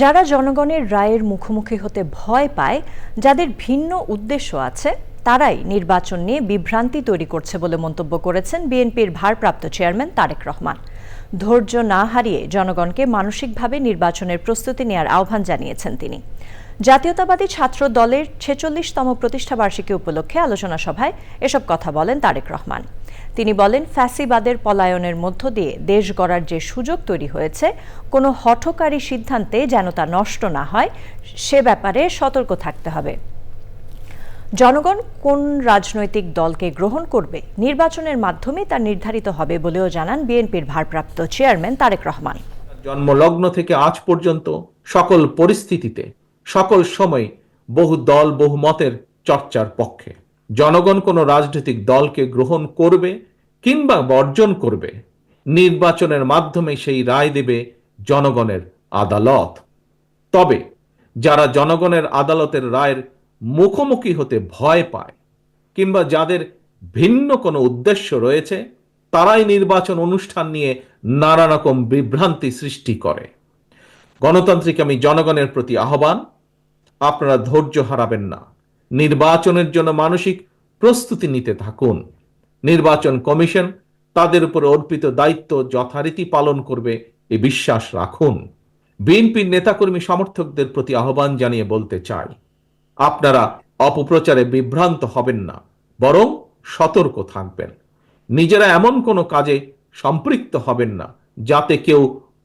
যারা জনগণের রায়ের মুখোমুখি হতে ভয় পায়, যাদের ভিন্ন উদ্দেশ্য আছে, তারাই নির্বাচন নিয়ে বিভ্রান্তি তৈরি করছে বলে মন্তব্য করেছেন বিএনপির ভারপ্রাপ্ত চেয়ারম্যান তারেক রহমান। ধৈর্য না হারিয়ে জনগণকে মানসিকভাবে নির্বাচনের প্রস্তুতি নেওয়ার আহ্বান জানিয়েছেন তিনি। জাতীয়তাবাদী ছাত্র দলের ছেচল্লিশতম প্রতিষ্ঠাবার্ষিকী উপলক্ষে আলোচনা সভায় এসব কথা বলেন তারেক রহমান। তিনি বলেন, ফ্যাসিবাদের পলায়নের মধ্য দিয়ে দেশ গড়ার যে সুযোগ তৈরি হয়েছে, কোনো হঠকারী সিদ্ধান্তে যেন তা নষ্ট না হয়, সে ব্যাপারে সতর্ক থাকতে হবে। জনগণ কোন রাজনৈতিক দলকে গ্রহণ করবে, নির্বাচনের মাধ্যমে তা নির্ধারিত হবে বলেও জানান বিএনপির ভারপ্রাপ্ত চেয়ারম্যান তারেক রহমান। জন্মলগ্ন থেকে আজ পর্যন্ত সকল পরিস্থিতিতে সকল সময় বহু দল বহু মতের চর্চার পক্ষে। জনগণ কোনো রাজনৈতিক দলকে গ্রহণ করবে কিংবা বর্জন করবে, নির্বাচনের মাধ্যমে সেই রায় দেবে জনগণের আদালত। তবে যারা জনগণের আদালতের রায়ের মুখোমুখি হতে ভয় পায় কিংবা যাদের ভিন্ন কোনো উদ্দেশ্য রয়েছে, তারাই নির্বাচন অনুষ্ঠান নিয়ে নানা রকম বিভ্রান্তি সৃষ্টি করে। গণতান্ত্রিক আমি জনগণের প্রতি আহ্বান আপনারা ধৈর্য হারাবেন না। নির্বাচনের জন্য মানসিক প্রস্তুতি নিতে থাকুন। নির্বাচন কমিশন তাদের উপর অর্পিত দায়িত্ব যথারীতি পালন করবে এ বিশ্বাস রাখুন। বিএনপির নেতাকর্মী সমর্থকদের প্রতি আহ্বান জানিয়ে বলতে চাই, আপনারা অপপ্রচারে বিভ্রান্ত হবেন না, বরং সতর্ক থাকবেন। নিজেরা এমন কোনো কাজে সম্পৃক্ত হবেন না, যাতে কেউ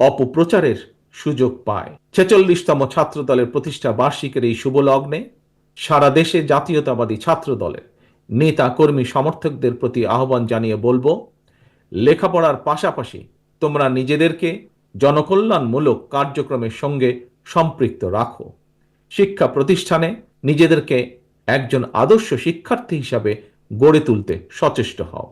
অপপ্রচারের সুযোগ পায়। ছেচল্লিশতম ছাত্র দলের প্রতিষ্ঠা বার্ষিকের এই শুভ লগ্নে সারা দেশে জাতীয়তাবাদী ছাত্র দলের নেতা, কর্মী, সমর্থকদের প্রতি আহ্বান জানিয়ে বলব, লেখাপড়ার পাশাপাশি তোমরা নিজেদেরকে জনকল্যাণমূলক কার্যক্রমের সঙ্গে সম্পৃক্ত রাখো। শিক্ষা প্রতিষ্ঠানে নিজেদেরকে একজন আদর্শ শিক্ষার্থী হিসাবে গড়ে তুলতে সচেষ্ট হও।